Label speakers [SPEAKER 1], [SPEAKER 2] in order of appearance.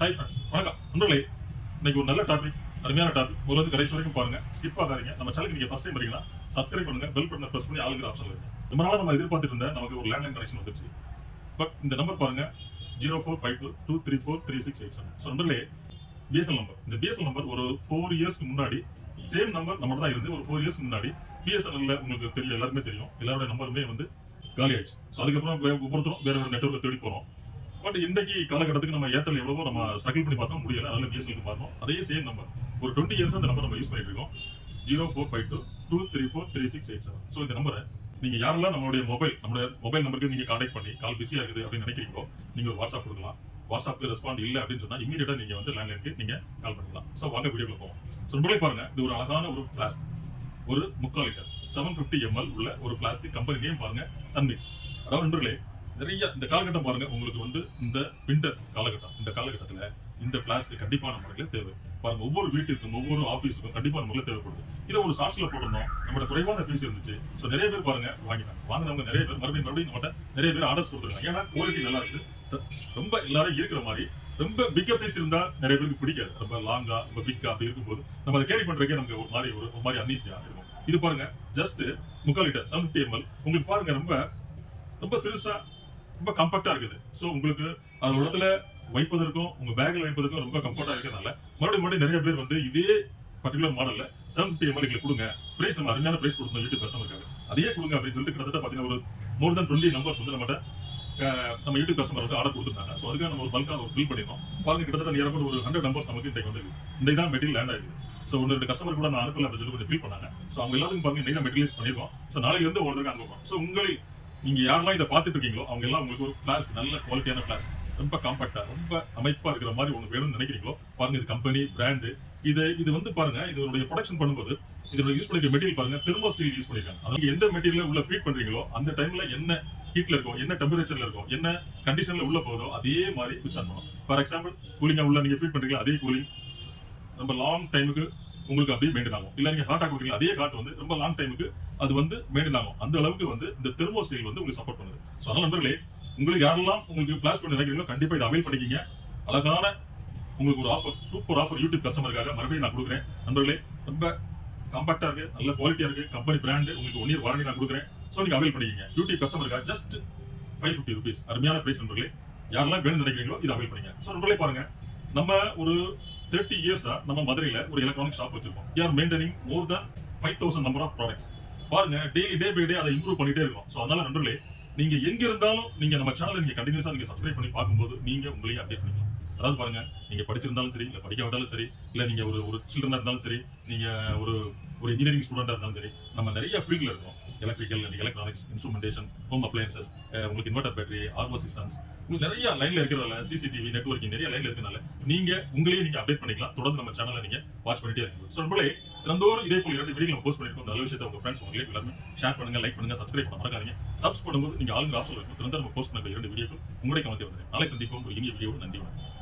[SPEAKER 1] Hi friends வணக்கம். நண்பர்களே இன்னைக்கு ஒரு நல்ல டாபிக் அருமையான டாபிக் ஒரு வந்து கடைசி வரைக்கும் பாருங்க ஸ்கிப் ஆகாதீங்க. நம்ம சேனலுக்கு நீங்க ஃபர்ஸ்ட் டைம் வரீங்கன்னா சப்ஸ்கிரைப் பண்ணுங்க பெல் பட்டனை பிரஸ் பண்ணி ஆளுங்கிற ஆப்ஷன் இருக்கு ரொம்ப நாளாக நம்ம எதிர்பார்த்துட்டு இருந்த நமக்கு ஒரு லேண்ட்லைன் கனெக்ஷன் வந்துச்சு பட் இந்த நம்பர் பாருங்க zero four five two two three four three six eight seven so நண்பர்களே பிஎஸ்எல் நம்பர் இந்த பிஎஸ்எல் நம்பர் ஒரு ஃபோர் இயர்ஸ்க்கு முன்னாடி சேம் நம்பர் நம்ம தான் இருந்து ஒரு ஃபோர் இயர்ஸ்க்கு முன்னாடி பிஎஸ்என்எல்ல உங்களுக்கு தெரியும் எல்லாருமே தெரியும். எல்லாரோட நம்பருமே வந்து காலி ஆயிடுச்சு ஸோ அதுக்கப்புறம் ஒவ்வொருத்தரும் வேற ஒரு நெட்ஒர்க்கை தேடி போகிறோம் பட் இன்றைக்கு காலகட்டத்துக்கு நம்ம ஏர்டெல் எவ்வளவோ நம்ம ஸ்ட்ரகிள் பண்ணி பார்த்தோம் முடியல. அதனால பிஎஸ்எல்க்கு பார்த்தோம். அதே சேம் நம்பர் ஒரு டுவெண்ட்டி இயர்ஸ் அந்த நம்பர் நம்ம யூஸ் பண்ணிட்டு இருக்கோம். Zero four five two two three four three six eight seven so இந்த நம்பரை நீங்க யாரெல்லாம் நம்மளுடைய மொபைல் நம்மளுடைய மொபைல் நம்பருக்கு நீங்க கான்டாக்ட் பண்ணி கால் பிஸியா இருக்குது அப்படின்னு நினைக்கிறீங்களோ நீங்க ஒரு வாட்ஸ்அப் கொடுக்கலாம். வாட்ஸ்அப்ல ரெஸ்பாண்ட் இல்லை அப்படின்னு சொன்னா இமீடியட்டா நீங்க வந்து லேண்ட்லைனுக்கு நீங்க கால் பண்ணிக்கலாம். ஸோ வாங்க வீடியோக்குள்ள போவோம். ஸோ நம்மளே பாருங்க. இது ஒரு அழகான ஒரு ஃபிளாஸ்க் ஒரு முக்கால் லிட்டர் செவன் ஃபிஃப்டி எம்எல் உள்ள ஒரு பிளாஸ்டிக் கம்பெனி நேம் பாருங்க. சன்மிக் அதாவது நண்பர்களே நிறைய இந்த காலகட்டம் பாருங்க உங்களுக்கு வந்து இந்த விண்டர் காலகட்டம் இந்த காலகட்டத்துல இந்த பிளாஸ்டிக் கண்டிப்பான முறையில் தேவை. பாருங்க ஒவ்வொரு வீட்டுக்கும் ஒவ்வொரு ஆபீஸுக்கும் கண்டிப்பான முறையில் தேவைப்படுது. இதை ஒரு சாட்சியில போடணும் நம்மளோட குறைவான ஃபீஸ் இருந்துச்சு. ஸோ நிறைய பேர் பாருங்க வாங்கிட்டாங்க. வாங்கினவங்க நிறைய பேர் மறுபடியும் மறுபடியும் நம்மகிட்ட நிறைய பேர் ஆர்டர்ஸ் கொடுத்துருக்காங்க. ஏன்னா குவாலிட்டி நல்லா இருக்கு ரொம்ப எல்லாரும் இருக்கிற மாதிரி ரொம்ப பிக்கர் சைஸ் இருந்தா நிறைய பேருக்கு பிடிக்காது. ரொம்ப லாங்கா ரொம்ப பிக்கா அப்படி இருக்கும்போது நம்ம அதை கேரி பண்றதுக்கே நமக்கு ஒரு மாதிரி ஒரு ஒரு மாதிரி அன்னீசியா இருக்கும். இது பாருங்க ஜஸ்ட் முக்கால் லிட்டர் செவன் ஃபிஃப்டி எம்எல் உங்களுக்கு பாருங்க ரொம்ப ரொம்ப சிறுசா ரொம்ப கம்ஃபர்டா இருக்குது. ஸோ உங்களுக்கு அது இடத்துல வைப்பதற்கும் உங்க பேக்ல வைப்பதற்கும் ரொம்ப கம்ஃபர்டா இருக்கிறதுனால மறுபடியும் மறுபடியும் நிறைய பேர் வந்து இதே பர்டிகுலர் மாடல்ல செவன் ஃபிஃப்டி எம்எல் எங்களுக்கு கொடுங்க. பிரைஸ் நம்ம அருமையான பிரைஸ் கொடுத்தோம் யூடியூப் இருக்காங்க. அதையே கொடுங்க அப்படின்னு சொல்லிட்டு கிட்டத்தட்ட பாத்தீங்கன்னா ஒரு மோர் தென் டுவெண்ட்டி நம்பர்ஸ் வந்து நம்மகிட்ட நம்ம யூடியூப் கஸ்டமர் வந்து ஆர்டர் கொடுத்துருந்தாங்க. ஸோ அதுக்காக நம்ம ஒரு பல்காக ஒரு பில் பண்ணிருந்தோம் பாருங்க கிட்டத்தட்ட நியரபட் ஒரு ஹண்ட்ரட் நம்பர்ஸ் நமக்கு இன்றைக்கு வந்து இன்றைக்கு தான் மெட்டீரியல் லேண்ட் ஆயிருக்கு. ஸோ ஒன்று ரெண்டு கஸ்டமர் கூட நான் அனுப்பல அப்படின்னு சொல்லி கொஞ்சம் ஃபீல் பண்ணாங்க. ஸோ அவங்க எல்லாத்துக்கும் பாருங்க இன்றைக்கு மெட்டீரியல்ஸ் பண்ணிருக்கோம். ஸோ நாளைக்கு வந்து ஒருத்தருக்கு அனுப்புவோம் ஸோ உங்களை நீங்க யாரெல்லாம் இதை பார்த்துட்டு இருக்கீங்களோ அவங்க எல்லாம் உங்களுக்கு ஒரு ஃபிளாஸ்க் நல்ல குவாலிட்டியான ஃபிளாஸ்க் ரொம்ப காம்பேக்டா ரொம்ப அமைப்பா இருக்கிற மாதிரி ஒன்று வேணும்னு நினைக்கிறீங்களோ பாருங்க இது கம்பெனி பிராண்டு இது இது வந்து பாருங்க இதனுடைய ப்ரொடக்ஷன் பண்ணும்போது இதோட யூஸ் பண்ணிருக்க மெட்டீரியல் பாருங்க திரும்ப ஸ்டீல் யூஸ் பண்ணிருக்காங்க. அதாவது எந்த மெட்டீரியல் உள்ள ஃபீட் பண்றீங்களோ அந்த டைம்ல என்ன ஹீட்ல இருக்கும் என்ன டெம்பரேச்சர்ல இருக்கும் என்ன கண்டிஷன்ல உள்ள போதோ அதே மாதிரி மிக்ஸ் பண்ணணும் ஃபார் எக்ஸாம்பிள் கூலிங்கா உள்ள நீங்க ஃபீட் பண்றீங்களா அதே கூலிங் ரொம்ப லாங் டைமுக்கு உங்களுக்கு அப்படியே மெயின்டைன் ஆகும். இல்ல நீங்க ஹாட்டா கொடுக்குறீங்க அதே காட் வந்து ரொம்ப லாங் டைமுக்கு அது வந்து மெயின்டைன் ஆகும். அந்த அளவுக்கு வந்து இந்த தெர்மோ ஸ்டீல் வந்து உங்களுக்கு சப்போர்ட் பண்ணுது. ஸோ அதனால நண்பர்களே உங்களுக்கு யாரெல்லாம் உங்களுக்கு ஃபிளாஷ் பண்ணி நினைக்கிறீங்களோ கண்டிப்பா இதை அவைல் பண்ணிக்கிங்க. அழகான உங்களுக்கு ஒரு ஆஃபர் சூப்பர் ஆஃபர் யூடியூப் கஸ்டமருக்காக மறுபடியும் நான் கொடுக்குறேன். நண்பர்களே ரொம்ப காம்பாக்டா இருக்கு நல்ல குவாலிட்டியா இருக்கு கம்பெனி பிராண்டு உங்களுக்கு ஒன் இயர் வாரண்டி நான் கொடுக்குறேன். ஸோ நீங்க அவைல் பண்ணிக்கிங்க. யூடியூப் கஸ்டமருக்காக ஜஸ்ட் ஃபைவ் ஃபிஃப்டி ருபீஸ் அருமையான பிரைஸ் நண்பர்களே. யாரெல்லாம் வேணும்னு நினைக்கிறீங்களோ இதை அவைல் பண்ணிங்க ஸோ நண்பர்களே பாருங்க. நம்ம ஒரு தேர்ட்டி இயர்ஸா நம்ம மதுரையில ஒரு எலக்ட்ரானிக் ஷாப் வச்சிருக்கோம். யார் maintaining more than five thousand number of products பாருங்க டெய்லி டே பை டே அதை இம்ப்ரூவ் பண்ணிட்டே இருக்கோம். ஸோ அதனால நண்பர்களே நீங்க எங்க இருந்தாலும் நீங்க நம்ம சேனல் நீங்க கண்டினியூஸா நீங்க சப்ஸ்கிரைப் பண்ணி பார்க்கும்போது நீங்க உங்களையே அப்டேட் பண்ணிக்கலாம். அதாவது பாருங்க நீங்க படிச்சிருந்தாலும் சரி இல்ல படிக்காவிட்டாலும் சரி இல்ல நீங்க ஒரு ஒரு சில்ட்ரனா இருந்தாலும் சரி நீங்க ஒரு ஒரு இன்ஜினியரிங் ஸ்டூடெண்டா இருந்தாலும் சரி நம்ம நிறைய ஃபீல்ட்ல இருக்கோம். Electrical electronics instrumentation home appliances உங்களுக்கு இன்வெர்டர் பேட்டரி ஆர்வோ சிஸ்டம்ஸ் உங்களுக்கு நிறைய லைன்ல இருக்கிறதால சிசிடிவி நெட்ஒர்க்கிங் நிறைய லைன்ல இருக்கனால நீங்க உங்களையே நீங்க அப்டேட் பண்ணிக்கலாம். தொடர்ந்து நம்ம சேனலை நீங்க வாட்ச் பண்ணிட்டே இருக்கீங்க ஸோ நம்மளே தினந்தோறும் இதே போல இரண்டு வீடியோ போஸ்ட் பண்ணிருக்கோம் நல்ல விஷயத்தை உங்க ஃப்ரெண்ட்ஸ் உங்களுக்கு எல்லாருமே ஷேர் பண்ணுங்க லைக் பண்ணுங்க சப்ஸ்கிரைப் பண்ண மறக்காதீங்க. சப்ஸ் பண்ணும்போது நீங்க ஆளுங்க ஆப்ஷன் இருக்கும். திறந்த நம்ம போஸ்ட் பண்ண இரண்டு வீடியோக்கு உங்களுடைய கவனத்தை வந்து நாளை சந்திப்போம். ஒரு இனிய வீடியோ நன்றி வணக்கம்.